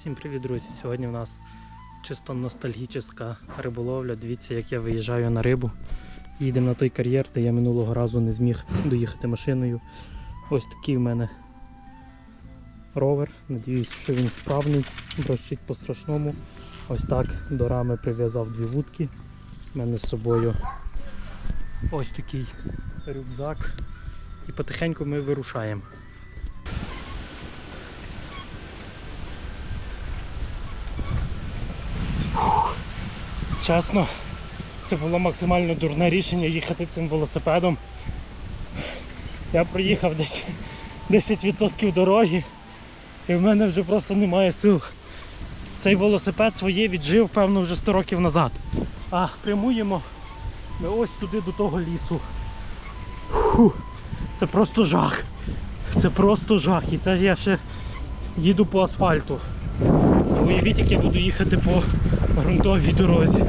Всім привіт, друзі! Сьогодні у нас чисто ностальгічна риболовля. Дивіться, як я виїжджаю на рибу. Їдемо на той кар'єр, де я минулого разу не зміг доїхати машиною. Ось такий в мене ровер. Надіюсь, що він справний, брощить по-страшному. Ось так до рами прив'язав дві вудки. У мене з собою ось такий рюкзак. І потихеньку ми вирушаємо. Чесно, це було максимально дурне рішення їхати цим велосипедом. Я проїхав десь 10% дороги і в мене вже просто немає сил. Цей велосипед своє віджив, певно, вже 100 років назад. А прямуємо ми ось туди до того лісу. Фу, це просто жах. Це просто жах. І це я ще їду по асфальту. Уявіть, як я буду їхати по ґрунтовій дорозі.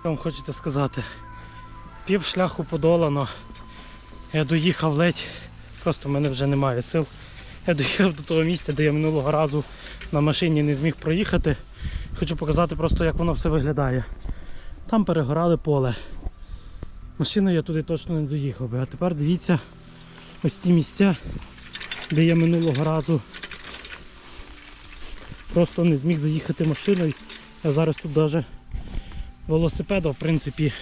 Що вам хочете сказати? Пів шляху подолано. Я доїхав ледь, просто в мене вже немає сил. Я доїхав до того місця, де я минулого разу на машині не зміг проїхати. Хочу показати просто, як воно все виглядає. Там перегорали поле. Машиною я туди точно не доїхав би. А тепер дивіться ось ті місця, де я минулого разу просто не зміг заїхати машиною. Я зараз тут навіть велосипеда в принципі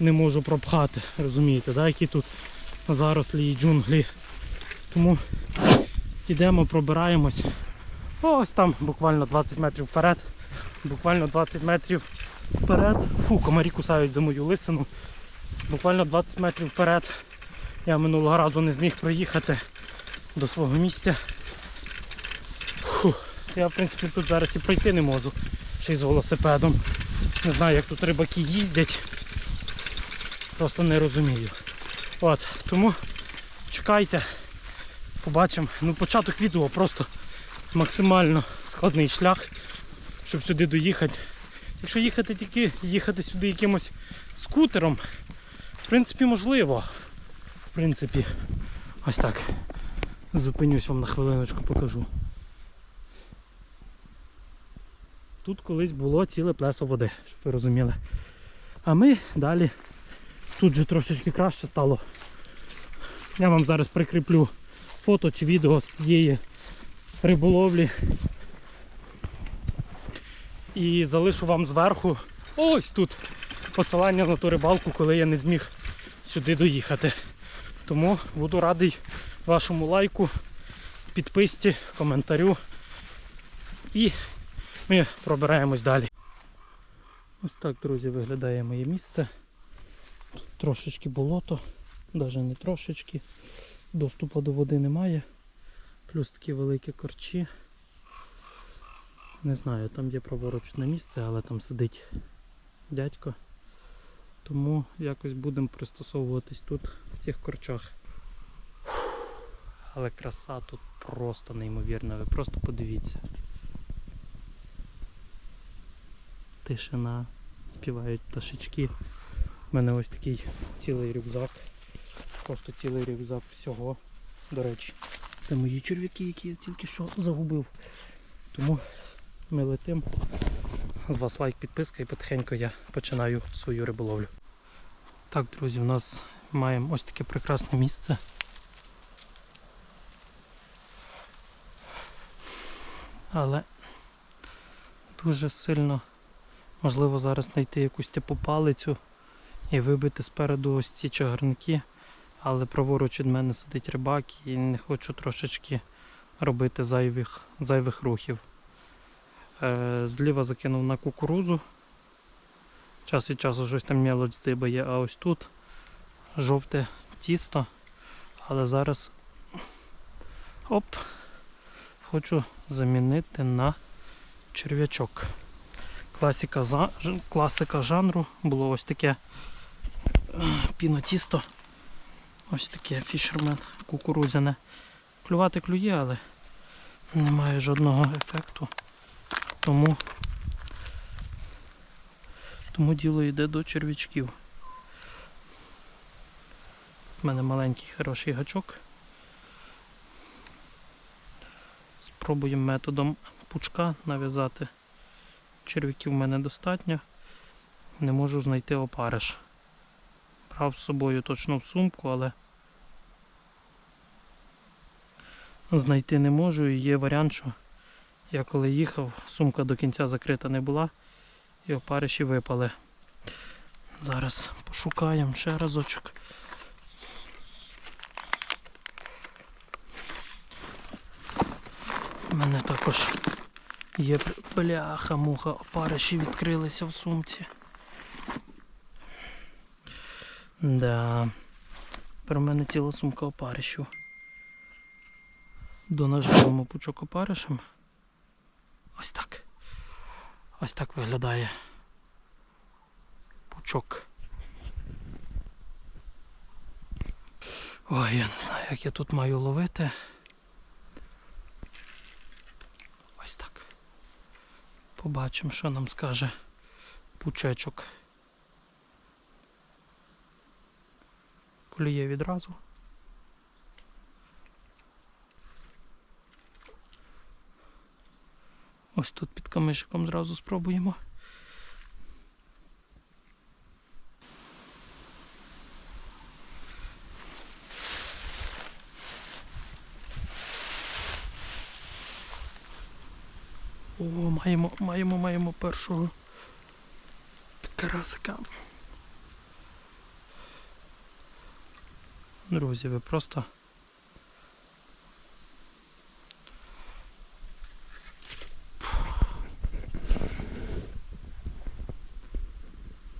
не можу пропхати. Розумієте, да? які тут зарослі і джунглі. Тому йдемо, пробираємось. Ось там буквально 20 метрів вперед. Буквально 20 метрів вперед. Фу, комарі кусають за мою лисину. Буквально 20 метрів вперед. Я минулого разу не зміг проїхати до свого місця. Фу. Я в принципі тут зараз і пройти не можу. Ще й з велосипедом. Не знаю, як тут рибаки їздять. Просто не розумію. От, тому чекайте, побачимо. Ну, початок відео просто максимально складний шлях, щоб сюди доїхати. Якщо їхати тільки їхати сюди якимось скутером, в принципі, можливо. В принципі, ось так. Зупинюсь вам на хвилиночку, покажу. Тут колись було ціле плесо води, щоб ви розуміли. А ми далі тут же трошечки краще стало. Я вам зараз прикріплю фото чи відео з тієї риболовлі. І залишу вам зверху ось тут посилання на ту рибалку, коли я не зміг сюди доїхати. Тому буду радий вашому лайку, підписці, коментарю. І ми пробираємось далі. Ось так, друзі, виглядає моє місце. Тут трошечки болото, навіть не трошечки. Доступу до води немає. Плюс такі великі корчі. Не знаю, там є праворучне місце, але там сидить дядько. Тому якось будемо пристосовуватись тут, в цих корчах. Але краса тут просто неймовірна, ви просто подивіться. Тишина, співають пташечки. У мене ось такий цілий рюкзак. Просто цілий рюкзак всього. До речі, це мої черв'яки, які я тільки що загубив. Тому ми летимо. З вас лайк, підписка і потихеньку я починаю свою риболовлю. Так, друзі, у нас маємо ось таке прекрасне місце. Але дуже сильно можливо зараз знайти якусь типу палицю і вибити спереду ось ці чагарники. Але праворуч від мене сидить рибак і не хочу трошечки робити зайвих, зайвих рухів. Е, зліва закинув на кукурузу. Час від часу щось там мелоч здибає, а ось тут жовте тісто. Але зараз оп, хочу замінити на черв'ячок. Класика, класика жанру було ось таке е, пінотісто. Ось таке фішермен кукурудзяне. Клювати клює, але немає жодного ефекту. Тому, тому діло йде до черв'ячків. в мене маленький хороший гачок. Спробуємо методом пучка нав'язати. Черв'яків в мене достатньо. Не можу знайти опариш. Брав з собою точно в сумку, але знайти не можу. І є варіант, що я коли їхав, сумка до кінця закрита не була і опариші випали. Зараз пошукаємо ще разочок. У мене також є бляха-муха, опариші відкрилися в сумці. Да. У мене ціла сумка опаришів. Донаживаємо пучок опаришем. Ось так. Ось так виглядає пучок. Ой, я не знаю, як я тут маю ловити. Ось так. Побачимо, що нам скаже пучечок. Клює відразу. Ось тут під камишиком зразу спробуємо. О, маємо, маємо, маємо першого карасика. Друзі, ви просто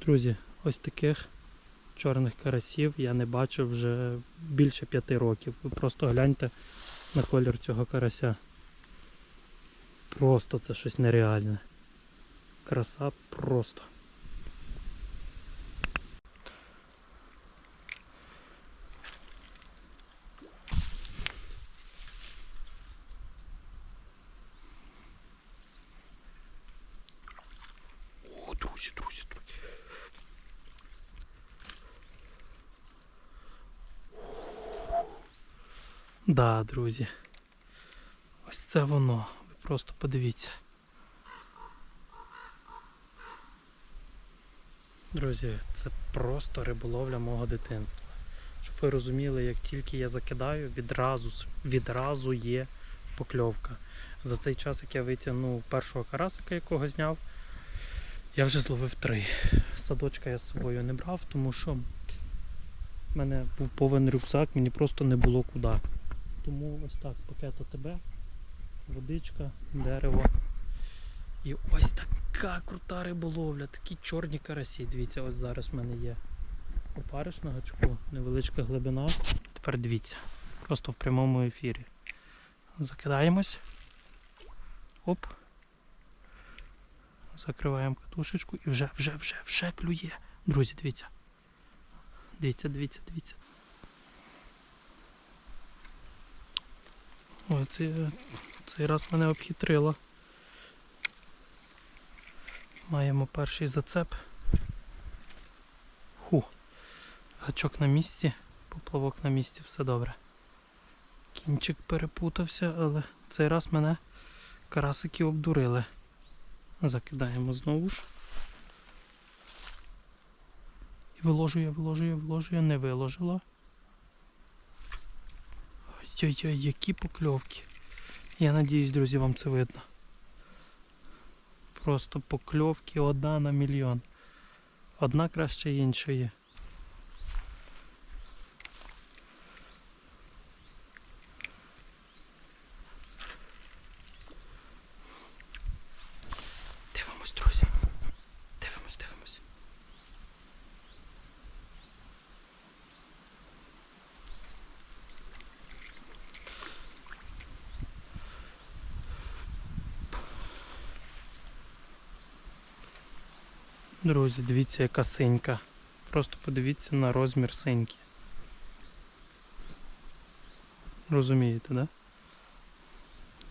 Друзі, ось таких чорних карасів я не бачив вже більше п'яти років. Ви просто гляньте на колір цього карася. Просто це щось нереальне. Краса просто. О, друзі, друзі, друзі. Да, друзі. Ось це воно. Ви просто подивіться. Друзі, це просто риболовля мого дитинства. Щоб ви розуміли, як тільки я закидаю, відразу, відразу є покльовка. За цей час, як я витягнув першого карасика, якого зняв, я вже зловив три. Садочка я з собою не брав, тому що в мене був повен рюкзак, мені просто не було куди. Тому ось так, пакет АТБ, водичка, дерево. І ось така крута риболовля, такі чорні карасі. Дивіться, ось зараз в мене є опариш на гачку, невеличка глибина. Тепер дивіться, просто в прямому ефірі. Закидаємось. Оп. Закриваємо катушечку і вже, вже, вже, вже клює. Друзі, дивіться. Дивіться, дивіться, дивіться. Ой, цей, цей раз мене обхитрило. Маємо перший зацеп. Ху. Гачок на місці, поплавок на місці, все добре. Кінчик перепутався, але цей раз мене карасики обдурили. Закидаємо знову ж. І виложує, виложує, виложує, не виложило. Ой-ой-ой, які покльовки. Я надіюсь, друзі, вам це видно. Просто покльовки одна на мільйон. Одна краще іншої. Друзі, дивіться, яка синька. Просто подивіться на розмір синьки. Розумієте, да?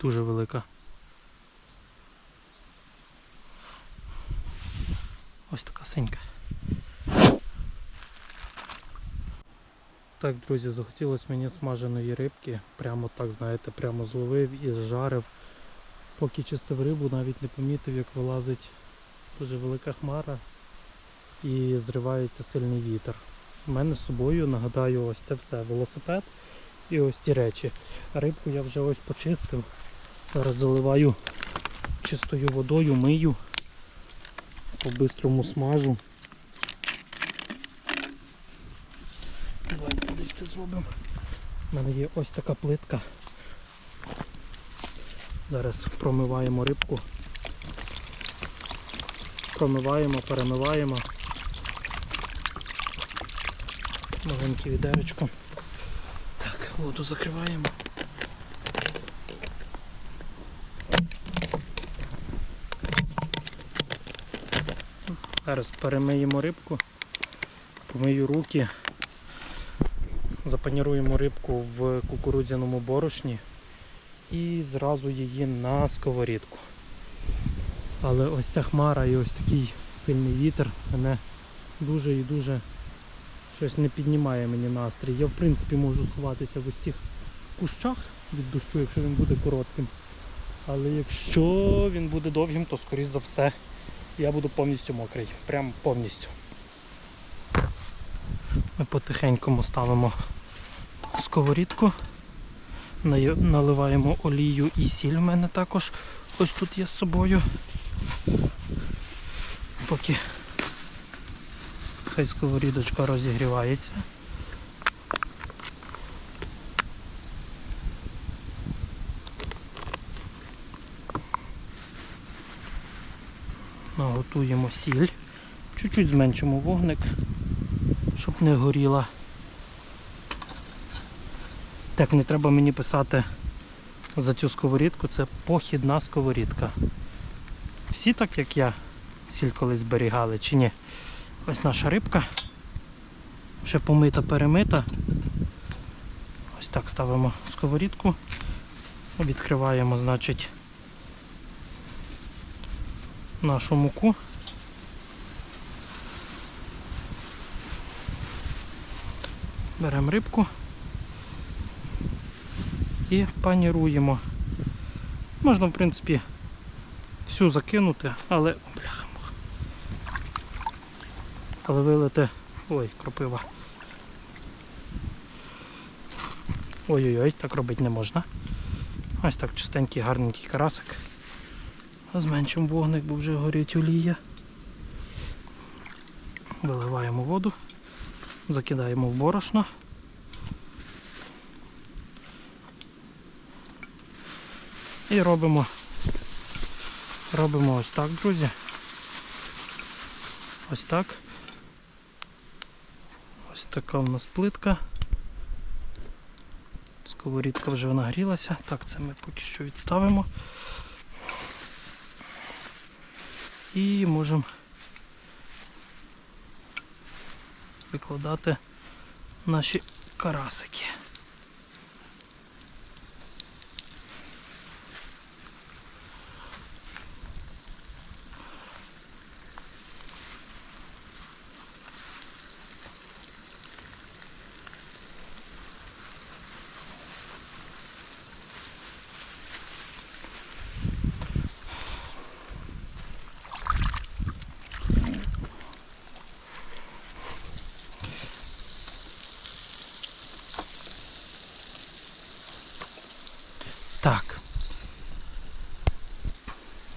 Дуже велика. Ось така синька. Так, друзі, захотілося мені смаженої рибки. Прямо так, знаєте, прямо зловив і зжарив. Поки чистив рибу, навіть не помітив, як вилазить дуже велика хмара і зривається сильний вітер. У мене з собою, нагадаю, ось це все. Велосипед і ось ті речі. Рибку я вже ось почистив. Зараз заливаю чистою водою, мию, по-бистрому смажу. Давайте десь це зробимо. У мене є ось така плитка. Зараз промиваємо рибку. Промиваємо, перемиваємо. Маленьке відеречко. Так, воду закриваємо. Зараз перемиємо рибку, помию руки, запаніруємо рибку в кукурудзяному борошні і зразу її на сковорідку. Але ось ця хмара і ось такий сильний вітер мене дуже і дуже щось не піднімає мені настрій. Я в принципі можу сховатися в ось тих кущах від дощу, якщо він буде коротким. Але якщо він буде довгим, то скоріш за все я буду повністю мокрий. Прям повністю. Ми потихенькому ставимо сковорідку, наливаємо олію і сіль в мене також ось тут є з собою. Поки хай сковорідочка розігрівається. Наготуємо сіль. Чуть-чуть зменшимо вогник, щоб не горіла. Так, не треба мені писати за цю сковорідку, це похідна сковорідка. Всі так, як я, сіль колись зберігали чи ні. Ось наша рибка. Ще помита, перемита. Ось так ставимо сковорідку. Відкриваємо, значить, нашу муку. Беремо рибку і паніруємо. Можна, в принципі, всю закинути, але бляха. Але вилити. Ой, кропива. Ой-ой-ой, так робити не можна. Ось так чистенький, гарненький карасик. Зменшимо вогник, бо вже горить олія. Виливаємо воду, закидаємо в борошно. І робимо, робимо ось так, друзі. Ось так. Ось така у нас плитка. Сковорідка вже нагрілася. Так, це ми поки що відставимо. І можемо викладати наші карасики. Так.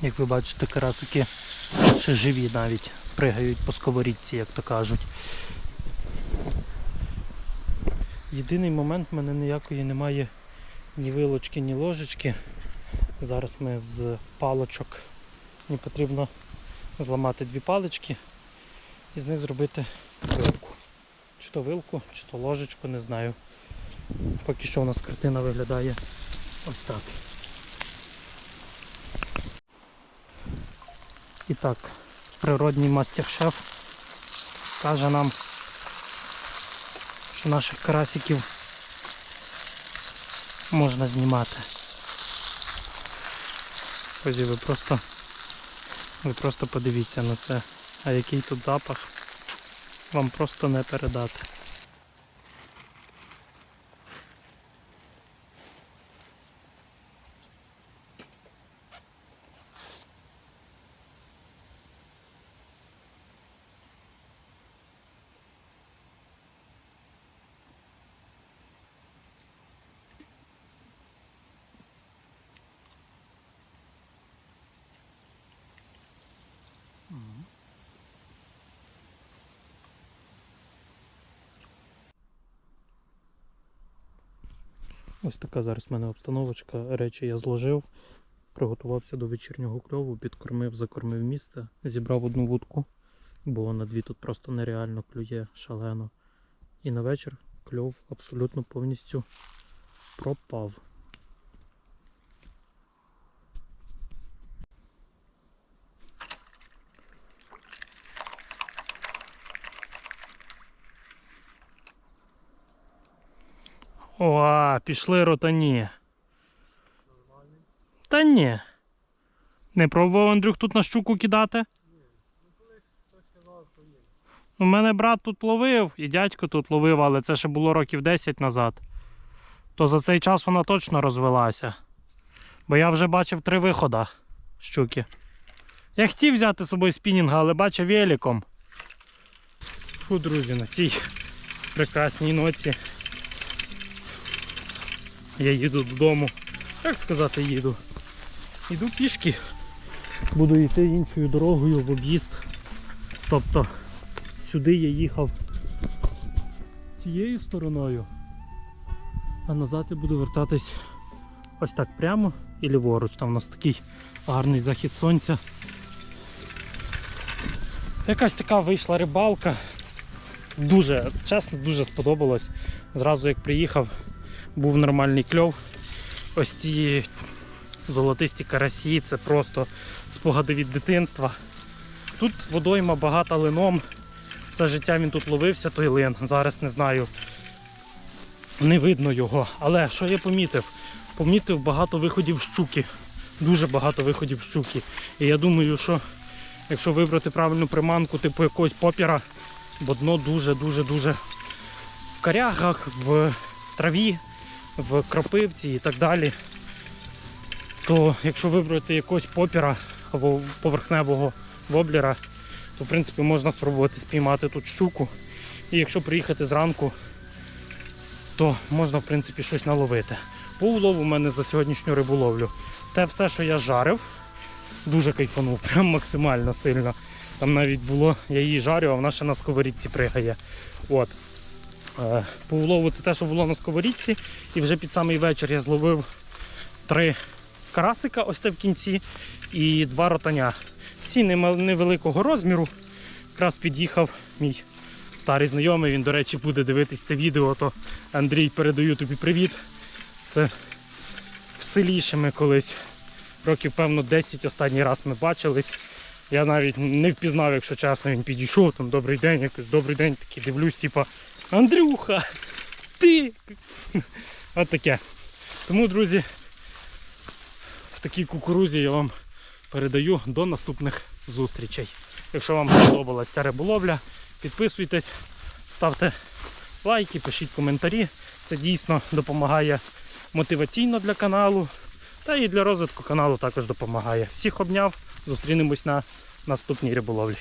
Як ви бачите, карасики ще живі навіть, пригають по сковорідці, як то кажуть. Єдиний момент в мене ніякої немає ні вилочки, ні ложечки. Зараз ми з палочок мені потрібно зламати дві палички і з них зробити вилку. Чи то вилку, чи то ложечку, не знаю. Поки що у нас картина виглядає ось так. І так, природній мастер-шеф каже нам, що наших карасиків можна знімати. Друзі, ви просто, ви просто подивіться на це. А який тут запах, вам просто не передати. Ось така зараз в мене обстановочка. Речі я зложив, приготувався до вечірнього кльову, підкормив, закормив місце, зібрав одну вудку, бо на дві тут просто нереально клює шалено. І на вечір кльов абсолютно повністю пропав. О, пішли ротані. Та ні. Не пробував Андрюх тут на щуку кидати? У мене брат тут ловив, і дядько тут ловив, але це ще було років 10 назад. То за цей час вона точно розвелася. Бо я вже бачив три виходи щуки. Я хотів взяти з собою спінінга, але бачив великом. Фу, друзі, на цій прекрасній ноці. Я їду додому. Як сказати, їду? Йду пішки. Буду йти іншою дорогою в об'їзд. Тобто сюди я їхав цією стороною, а назад я буду вертатись ось так прямо і ліворуч. Там у нас такий гарний захід сонця. Якась така вийшла рибалка. Дуже, чесно, дуже сподобалось. Зразу як приїхав, був нормальний кльов. Ось ці золотисті карасі, це просто спогади від дитинства. Тут водойма багата лином. Все життя він тут ловився, той лин. Зараз не знаю. Не видно його. Але що я помітив? Помітив багато виходів щуки. Дуже багато виходів щуки. І я думаю, що якщо вибрати правильну приманку, типу якогось попіра, бо дно дуже-дуже-дуже в корягах, в траві, в кропивці і так далі. То якщо вибрати якогось попіра або поверхневого воблера, то в принципі можна спробувати спіймати тут щуку. І якщо приїхати зранку, то можна в принципі щось наловити. По улову у мене за сьогоднішню риболовлю. Те все, що я жарив, дуже кайфанув, прям максимально сильно. Там навіть було, я її жарю, а вона ще на сковорідці пригає. От. Е, По улову це те, що було на сковорідці. І вже під самий вечір я зловив три карасика, ось це в кінці, і два ротаня. Всі невеликого розміру. Якраз під'їхав мій старий знайомий, він, до речі, буде дивитись це відео, то Андрій, передаю тобі привіт. Це в селі ще ми колись, років, певно, 10 останній раз ми бачились. Я навіть не впізнав, якщо чесно, він підійшов, там добрий день, якось добрий день, такий дивлюсь, типа Андрюха, ти. От таке. Тому, друзі, в такій кукурузі я вам передаю до наступних зустрічей. Якщо вам сподобалась ця риболовля, підписуйтесь, ставте лайки, пишіть коментарі. Це дійсно допомагає мотиваційно для каналу. Та і для розвитку каналу також допомагає. Всіх обняв, зустрінемось на наступній риболовлі.